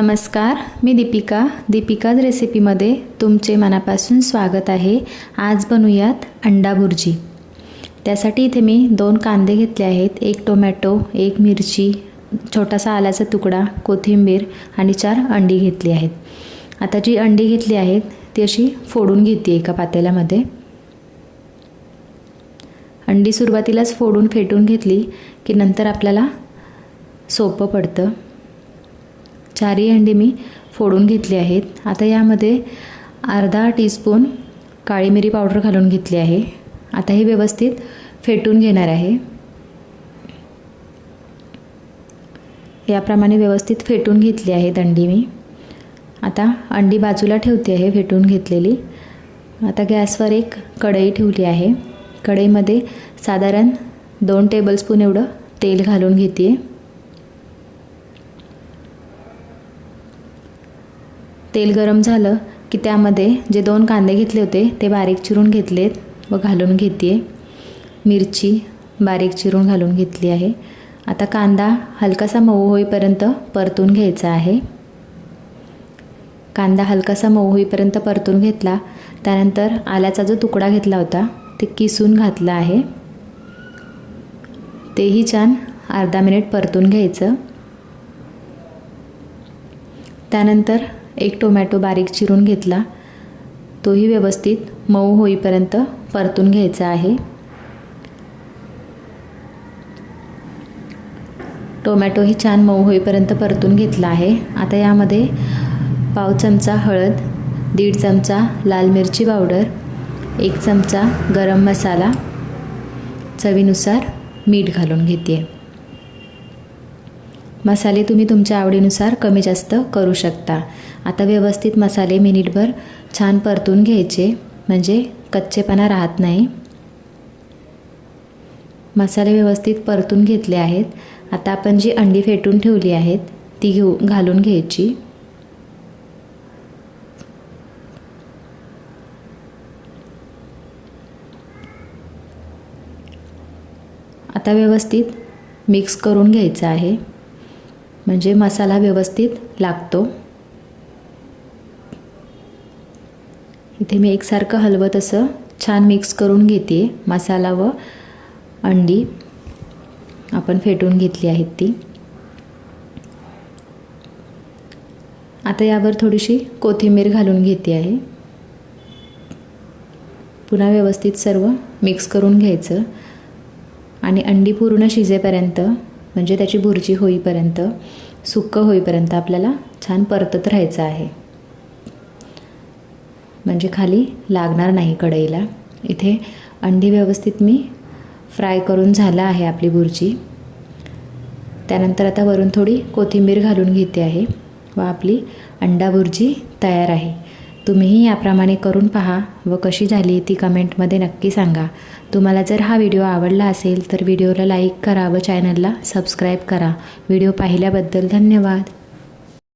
नमस्कार मी दीपिका. दीपिकाज रेसिपीमध्ये तुमचे मनापासून स्वागत आहे. आज बनवूयात अंडा भुर्जी. त्यासाठी इथे मी दोन कांदे घेतले आहेत. एक टोमॅटो एक मिरची छोटासा आल्याचा तुकडा कोथिंबीर आणि चार अंडी घेतली आहेत. आता जी अंडी घेतली आहेत ती अशी फोडून घेते एका पातेल्यामध्ये. अंडी सुरुवातीलाच फोडून फेटून घेतली की नंतर आपल्याला सोपं पडतं. चारही अंडी मी फोडून घेतली आहेत. आता यामध्ये अर्धा टीस्पून काळी मिरी पावडर घालून घेतली आहे. आता हे व्यवस्थित फेटून घेणार आहे. याप्रमाणे व्यवस्थित फेटून घेतली आहेत अंडी मी. आता अंडी बाजूला ठेवते आहे फेटून घेतलेली. आता गॅसवर एक कढई ठेवली आहे. कढईमध्ये साधारण दोन टेबलस्पून एवढं तेल घालून घेते आहे तेल गरम झालं की त्यामध्ये जे दोन कांदे घेतले होते ते बारीक चिरून घेतलेत व घालून घेते मिरची बारीक चिरून घालून घेतली आहे. आता कांदा हलकासा मऊ होईपर्यंत परतून घ्यायचा आहे. कांदा हलकासा मऊ होईपर्यंत परतून घेतला त्यानंतर आल्याचा जो तुकडा घेतला होता ते किसून घातला आहे. तेही छान अर्धा मिनिट परतून घ्यायचं. त्यानंतर एक टोमॅटो बारीक चिरून घेतला. तोही व्यवस्थित मऊ होईपर्यंत परतून घ्यायचा आहे. टोमॅटोही छान मऊ होईपर्यंत परतून घेतला आहे. आता यामध्ये पाव चमचा हळद दीड चमचा लाल मिरची पावडर एक चमचा गरम मसाला चवीनुसार मीठ घालून घेते मसाले तुम्ही तुमच्या आवडीनुसार कमी जास्त करू शकता. आता व्यवस्थित मसाले मिनिटभर छान परतून घ्यायचे म्हणजे कच्चेपणा राहत नाही. मसाले व्यवस्थित परतून घेतले आहेत. आता आपण जी अंडी फेटून ठेवली आहेत ती घेऊ घालून घ्यायची. आता व्यवस्थित मिक्स करून घ्यायचं आहे. म्हणजे मसाला व्यवस्थित लागतो. इथे मी एकसारखं हलवत असं छान मिक्स करून घेते मसाला व अंडी. आपण फेटून घेतली आहेत ती. आता यावर थोडीशी कोथिंबीर घालून घेते आहे. पुन्हा व्यवस्थित सर्व मिक्स करून घ्यायचं. आणि अंडी पूर्ण शिजेपर्यंत म्हणजे त्याची भुर्जी होईपर्यंत सुक्कं होईपर्यंत आपल्याला छान परतत राहायचं आहे. म्हणजे खाली लागणार नाही कढईला. इथे अंडी व्यवस्थित मी फ्राय करून झाला आहे आपली भुर्जी त्यानंतर आता वरून थोडी कोथिंबीर घालून घेते आहे व आपली अंडा भुर्जी तयार आहे. तुम्हीही याप्रमाणे करून पहा व कशी झाली ती कमेंटमध्ये नक्की सांगा. तुम्हाला जर हा व्हिडिओ आवडला असेल तर व्हिडिओला लाईक करा व चॅनलला सबस्क्राईब करा. व्हिडिओ पाहिल्याबद्दल धन्यवाद.